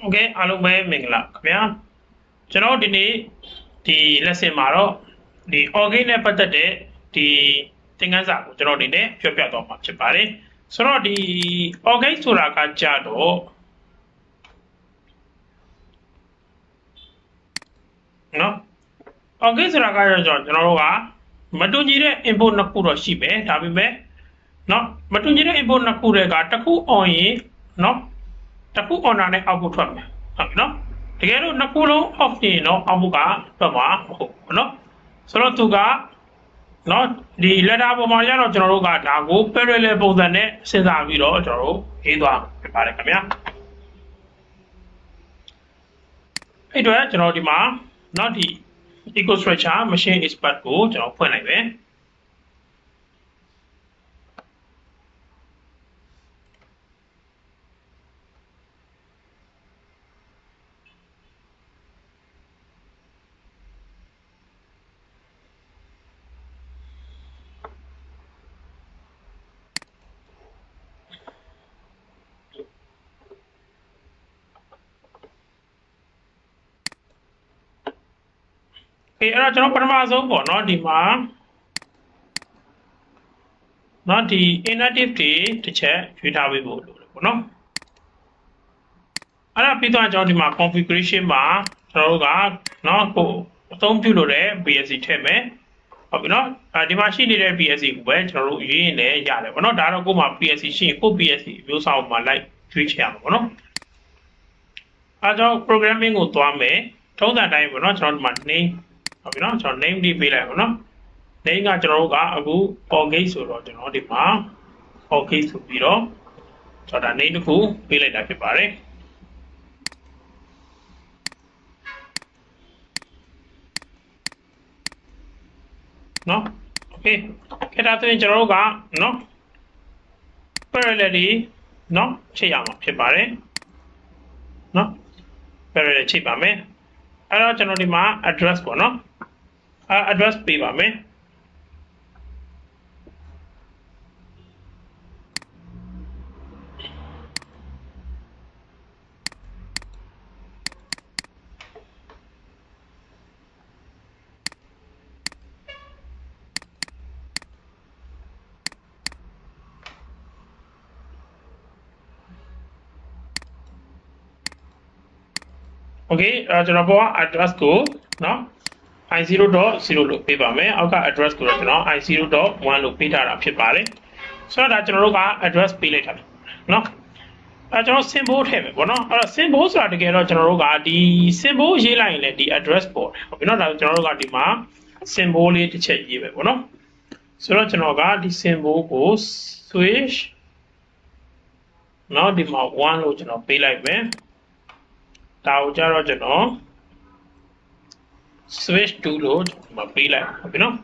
โอเคအားလုံးပဲမင်္ဂလာခင်ဗျာကျွန်တော်ဒီနေ့ဒီ lesson မှာတော့ဒီ organ နဲ့ပတ်သက်တဲ့ဒီသင်ခန်းစာကိုကျွန်တော်ဒီနေ့ပြောပြတော့မှာဖြစ်ပါတယ်ဆိုတော့ဒီ organ ဆိုတာကကြတော့နော် organ ဆိုတာကကြတော့ကျွန်တော်တို့ကမတူညီတဲ့ input နှစ်ခုတော့ရှိပဲဒါပေမဲ့နော်မတူညီတဲ့ input နှစ်ခုတွေကတစ်ခု on ရင်နော် တစ်ခု on တာနဲ့ output ထွက်မယ်ဟုတ်ပြီနော်တကယ်လို့နှစ်ခုလုံး off နေရင်တော့ output ကထွက်မှာမဟုတ်ဘူးနော်ဆိုတော့သူကနော်ဒီ letter ပေါ်မှာကျတော့ကျွန်တော်တို့ကဒါကို parallel ပုံစံနဲ့စဉ်းစားပြီးတော့ကျွန်တော်တို့ရေးသွားပြပါတယ်ခင်ဗျာအဲ့တော့ကျွန်တော်ဒီမှာနော်ဒီ eco structure machine expert ကိုကျွန်တော်ဖွင့်လိုက်မ အေးအဲ့တော့ကျွန်တော်ပထမဆုံးပေါ့နော်ဒီမှာနော်ဒီ inactive တွေတစ်ချက်ရွေးထားပေးဖို့လိုတယ်ပေါ့နော်အဲ့ဒါပြီးတော့ကျွန်တော်ဒီမှာ configuration မှာကျွန်တော်တို့ကနော်ကိုအသုံးပြုလို့တဲ့ BSC ထည့်မယ်ဟုတ်ပြီနော်အဲဒီမှာရှိနေတဲ့ BSC ကိုပဲကျွန်တော်တို့ရေးရင်လည်းရတယ်ပေါ့နော်ဒါတော့ကို့မှာ BSC ရှိရင်ကို့ BSC မျိုးစာအုပ်မှာလိုက်ရွေးချယ်ရမှာပေါ့နော်အဲကြောင့် programming ကိုသွားမယ်ထုံးစံတိုင်းပေါ့နော်ကျွန်တော်ဒီမှာ name ဟုတ်ပြီနော်ကျွန်တော် name လေးပေးလိုက်ပါနော် name ကကျွန်တော်တို့ကအခု orgate ဆိုတော့ကျွန်တော်ဒီမှာ orgate ဆိုပြီးတော့ကျွန်တော်ဒါ name တစ်ခုပေးလိုက်တာဖြစ်ပါတယ်နော် okay ခေတ္တဆိုရင်ကျွန်တော်တို့ကနော် parallelly နော်ချိန်ရမှာဖြစ်ပါတယ်နော် parallel ချိန်ပါမယ်အဲ့တော့ကျွန်တော်ဒီမှာ address ပေါ့နော် အဲ address ပေးပါမယ်โอเคအဲကျွန်တော်ပေါ်က address ကိုเนาะ i0.0 လို့ပေးပါမယ်အောက်က address ကိုတော့ကျွန်တော် i0.1 လို့ပေးထားတာဖြစ်ပါတယ်ဆိုတော့ဒါကျွန်တော်တို့က address ပေးလိုက်တာเนาะအဲကျွန်တော် symbol ထည့်မယ်ပေါ့နော်အဲ့တော့ symbol ဆိုတာတကယ်တော့ကျွန်တော်တို့ကဒီ symbol ရေးလိုက်ရင်လည်းဒီ address ပေါ်တယ်ဟုတ်ပြီနော်ဒါကျွန်တော်တို့ကဒီမှာ symbol လေးတစ်ချက်ရေးပဲပေါ့နော်ဆိုတော့ကျွန်တော်ကဒီ symbol ကို switch နော်ဒီမှာ1လို့ကျွန်တော်ပေးလိုက်မယ်ဒါကိုကြတော့ကျွန်တော် switch to လို့ဒီမှာပေးလိုက်ဟုတ်ပြီနော်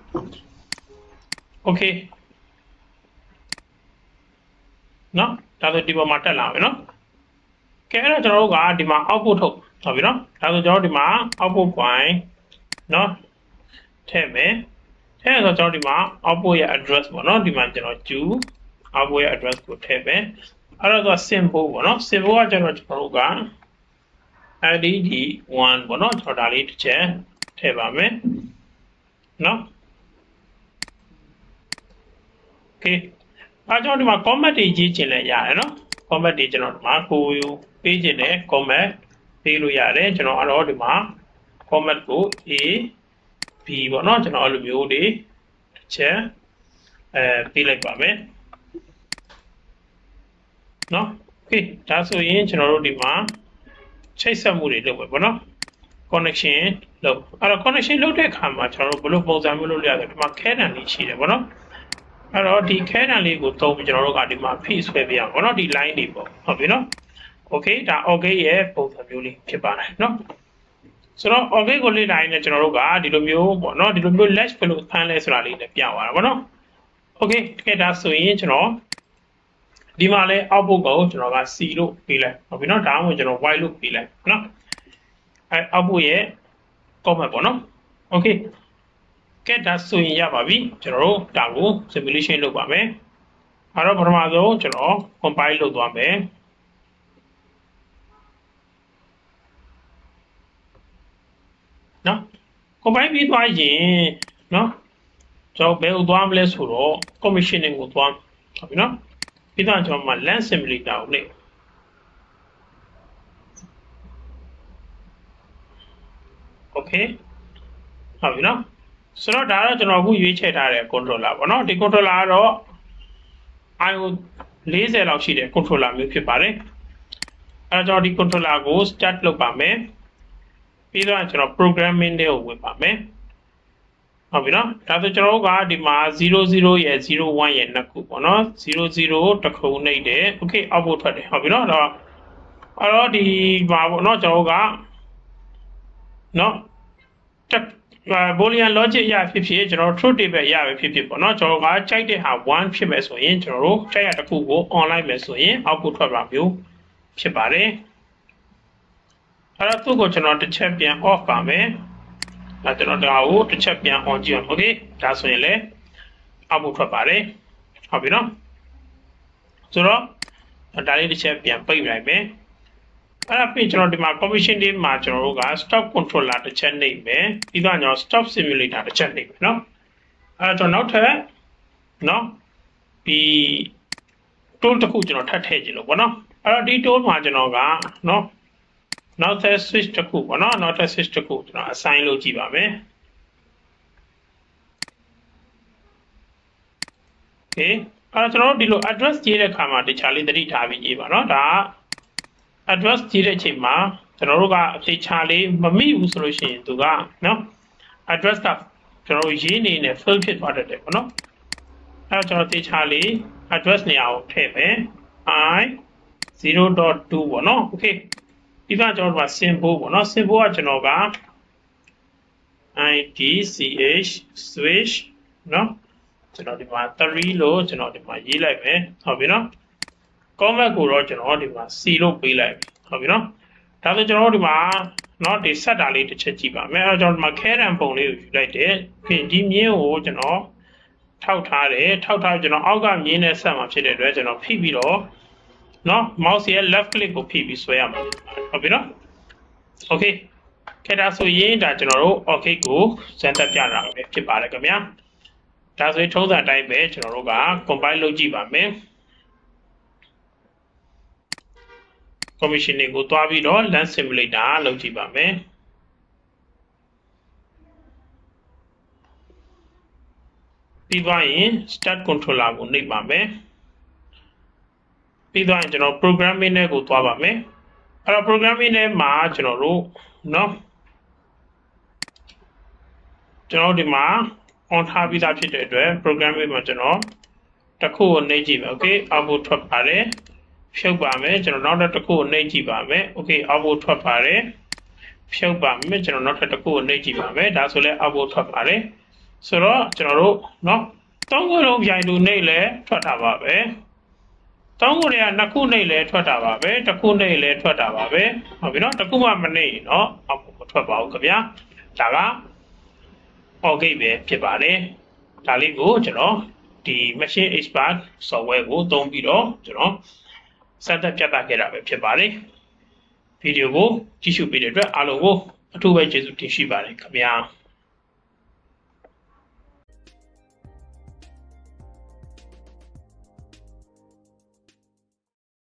okay နော်ဒါဆိုဒီပေါ်မှာတက်လာမယ်နော်ကဲအဲ့တော့ကျွန်တော်တို့ကဒီမှာ output ထုတ်ဟုတ်ပြီနော်ဒါဆိုကျွန်တော်တို့ဒီမှာ output point နော်ထည့်မယ်ထည့်ဆိုကျွန်တော်ဒီမှာ output ရဲ့ address ပေါ့နော်ဒီမှာကျွန်တော် q output ရဲ့ address ကိုထည့်မယ်အဲ့တော့ symbol ပေါ့နော် symbol ကကျွန်တော်ကျွန်တော်တို့က add1 ပေါ့နော်ကျွန်တော်ဒါလေးတစ်ချက် ထည့်ပါမယ်နော် okay အားကြောင့်ဒီမှာ comment တွေရေးချင်လဲရတယ်နော် comment တွေကျွန်တော်ဒီမှာကိုယူပေးချင်တယ် comment ပေးလို့ရတယ်ကျွန်တော်အဲ့တော့ဒီမှာ comment ကို A B ပေါ့နော်ကျွန်တော်အဲ့လိုမျိုးတွေတစ်ချက်အဲပေးလိုက်ပါမယ်နော် okay ဒါဆိုရင်ကျွန်တော်တို့ဒီမှာချိတ်ဆက်မှုတွေလုပ်ပဲပေါ့နော် connection လုပ်အဲ့တော့ connection လုပ်တဲ့အခါမှာကျွန်တော်တို့ဘယ်လိုပုံစံမျိုးလုပ်ရလဲဒီမှာခဲတံလေးရှိတယ်ပေါ့နော်အဲ့တော့ဒီခဲတံလေးကိုသုံးပြီးကျွန်တော်တို့ကဒီမှာ feed ဆွဲပြရအောင်ပေါ့နော်ဒီ line တွေပေါ့ဟုတ်ပြီနော် okay ဒါ okay ရဲ့ပုံစံမျိုးလေးဖြစ်ပါတယ်နော်ဆိုတော့ okay ကိုလေ့လာရင်လည်းကျွန်တော်တို့ကဒီလိုမျိုးပေါ့နော်ဒီလိုမျိုး latch ဘယ်လိုဖမ်းလဲဆိုတာလေးလည်းပြသွားတာပေါ့နော် okay တကယ်ဒါဆိုရင်ကျွန်တော်ဒီမှာလဲ output ကိုကျွန်တော်က c လို့ပေးလိုက်ဟုတ်ပြီနော်ဒါမှမဟုတ်ကျွန်တော် y လို့ပေးလိုက်နော် အဲအောက်ဖို့ရဲ့ comment ပေါ့နော် okay ကဲဒါဆိုရင်ရပါပြီကျွန်တော်တို့ဒါကို simulation လုပ်ပါမယ်အဲ့တော့ပထမဆုံးကျွန်တော် compile လုပ်သွားမယ်နော် compile ပြီးသွားရင်နော်ကျွန်တော်ဘယ်ကိုသွားမလဲဆိုတော့ commissioning ကိုသွားဟုတ်ပြီနော်ပြီးတော့ကျွန်တော်မှ land simulator ကိုလေ့ နေ okay ဟုတ်ပြီเนาะဆိုတော့ဒါတော့ကျွန်တော်အခုရွေးချယ်ထားတဲ့ controller ပေါ့เนาะဒီ controller ကတော့ IO 40လောက်ရှိတဲ့ controller မျိုးဖြစ်ပါတယ်အဲတော့ကျွန်တော်ဒီ controller ကို start လုပ်ပါမယ်ပြီးတော့ကျွန်တော် programming တွေကိုဝင်ပါမယ်ဟုတ်ပြီနော်ဒါဆိုကျွန်တော်တို့ကဒီမှာ00ရဲ့01ရဲ့နှစ်ခုပေါ့နော်00တစ်ခုနှိပ်တယ် okay output ထွက်တယ်ဟုတ်ပြီနော်တော့အဲ့တော့ဒီပါပေါ့နော်ကျွန်တော်တို့က နော်တက်ဘိုလီယန် logic ရဖြစ်ဖြစ်ကျွန်တော် truth table ရပဲဖြစ်ဖြစ်ပေါ့နော်ကျွန်တော်ကကြိုက်တဲ့ဟာ1ဖြစ်မယ်ဆိုရင်ကျွန်တော်တို့ကြိုက်ရတစ်ခုကို online မယ်ဆိုရင် output ထွက်ပါမျိုးဖြစ်ပါတယ်အဲ့တော့သူ့ကိုကျွန်တော်တစ်ချက်ပြန် off ပါမယ်ဒါကျွန်တော်ဒါကိုတစ်ချက်ပြန် on ကြည့်အောင် okay ဒါဆိုရင်လည်း output ထွက်ပါတယ်ဟုတ်ပြီနော်ဆိုတော့ဒါလေးတစ်ချက်ပြန်ပိတ်လိုက်မယ် အဲ့ဒါပြီးကျွန်တော်ဒီမှာ commission တွေမှာကျွန်တော်တို့က stop controller တစ်ချက်နှိပ်မယ်ပြီးတော့ကျွန်တော် stop simulator တစ်ချက်နှိပ်မယ်နော်အဲ့တော့နောက်ထပ်နော်ဒီ tool တစ်ခုကျွန်တော်ထပ်ထည့်ကြည့်လို့ပေါ့နော်အဲ့တော့ဒီ tool မှာကျွန်တော်ကနော်နောက်ထပ် switch တစ်ခုပေါ့နော်နောက်ထပ် switch တစ်ခုကျွန်တော် assign လုပ်ကြည့်ပါမယ် okay အဲ့တော့ကျွန်တော်တို့ဒီလို address ရေးတဲ့အခါမှာတခြားလေးသတိထားပြီးရေးပါနော်ဒါက address ရေးတဲ့အချိန်မှာကျွန်တော်တို့ကအဖြေချလေးမမိဘူးဆိုလို့ရှိရင်သူကနော် address ကကျွန်တော်တို့ရေးနေနေ fill ဖြစ်သွားတတ်တယ်ပေါ့နော်အဲ့တော့ကျွန်တော်တေချာလေး address နေရာကိုထည့်မယ် i 0.2ပေါ့နော် okay ဒီကကျွန်တော်တို့က symbol ပေါ့နော် symbol ကကျွန်တော်က idch switch နော်ကျွန်တော်ဒီမှာ3လို့ကျွန်တော်ဒီမှာရေးလိုက်မယ်ဟုတ်ပြီနော် comment ကိုတော့ကျွန်တော်ဒီမှာ C လို့ပေးလိုက်ပြီဟုတ်ပြီနော်ဒါဆိုကျွန်တော်ဒီမှာเนาะဒီဆက်တာလေးတစ်ချက်ကြည့်ပါမယ်အဲတော့ကျွန်တော်ဒီမှာ care ပုံလေးကိုယူလိုက်တယ်ခင်ဒီမြင်းကိုကျွန်တော်ထောက်ထားတယ်ထောက်ထားကျွန်တော်အောက်ကမြင်းနဲ့ဆက်မှာဖြစ်တဲ့အတွက်ကျွန်တော်ဖိပြီးတော့เนาะ mouse ရဲ့ left click ကိုဖိပြီးဆွဲရမှာဟုတ်ပြီနော် okay ခဲ့ဒါဆိုရင်ဒါကျွန်တော်တို့ okay ကိုစမ်းသပ်ပြတာပဲဖြစ်ပါတယ်ခင်ဗျာဒါဆိုရင်ထုံးစံအတိုင်းပဲကျွန်တော်တို့က compile လုပ်ကြည့်ပါမယ် commission တွေကိုတွားပြီးတော့ land simulator လုပ်ကြည့်ပါမယ်ပြီးသွားရင် start controller ကိုနှိပ်ပါမယ်ပြီးသွားရင်ကျွန်တော် programming နဲ့ကိုတွားပါမယ်အဲ့တော့ programming နဲ့မှာကျွန်တော်တို့เนาะကျွန်တော်ဒီမှာ on ထားပြီးသားဖြစ်တဲ့အတွက် programming မှာကျွန်တော်တစ်ခုကိုနှိပ်ကြည့်မယ် okay output ထွက်ပါတယ် ဖြုတ်ပါမယ်ကျွန်တော်နောက်တစ်ခုကိုနှိပ်ကြည့်ပါမယ်โอเคအောက်ဘို့ထွက်ပါတယ်ဖြုတ်ပါမယ်ကျွန်တော်နောက်ထပ်တစ်ခုကိုနှိပ်ကြည့်ပါမယ်ဒါဆိုလဲအောက်ဘို့ထွက်ပါတယ်ဆိုတော့ကျွန်တော်တို့เนาะသုံးခုလုံးပြိုင်တူနှိပ်လဲထွက်တာပါပဲသုံးခုတွေကနှစ်ခုနှိပ်လဲထွက်တာပါပဲတစ်ခုနှိပ်လဲထွက်တာပါပဲဟုတ်ပြီเนาะတစ်ခုမှမနှိပ်เนาะအောက်ဘို့မထွက်ပါဘူးခင်ဗျာဒါက okay ပဲဖြစ်ပါတယ်ဒါလေးကိုကျွန်တော်ဒီ machine expert software ကိုသုံးပြီးတော့ကျွန်တော် စမ်းသပ်ပြသခဲ့တာပဲဖြစ်ပါတယ်ဗီဒီယိုကိုကြည့်ရှုပေးတဲ့အတွက်အားလုံးကိုအထူးပဲကျေးဇူးတင်ရှိပါတယ်ခင်ဗျာ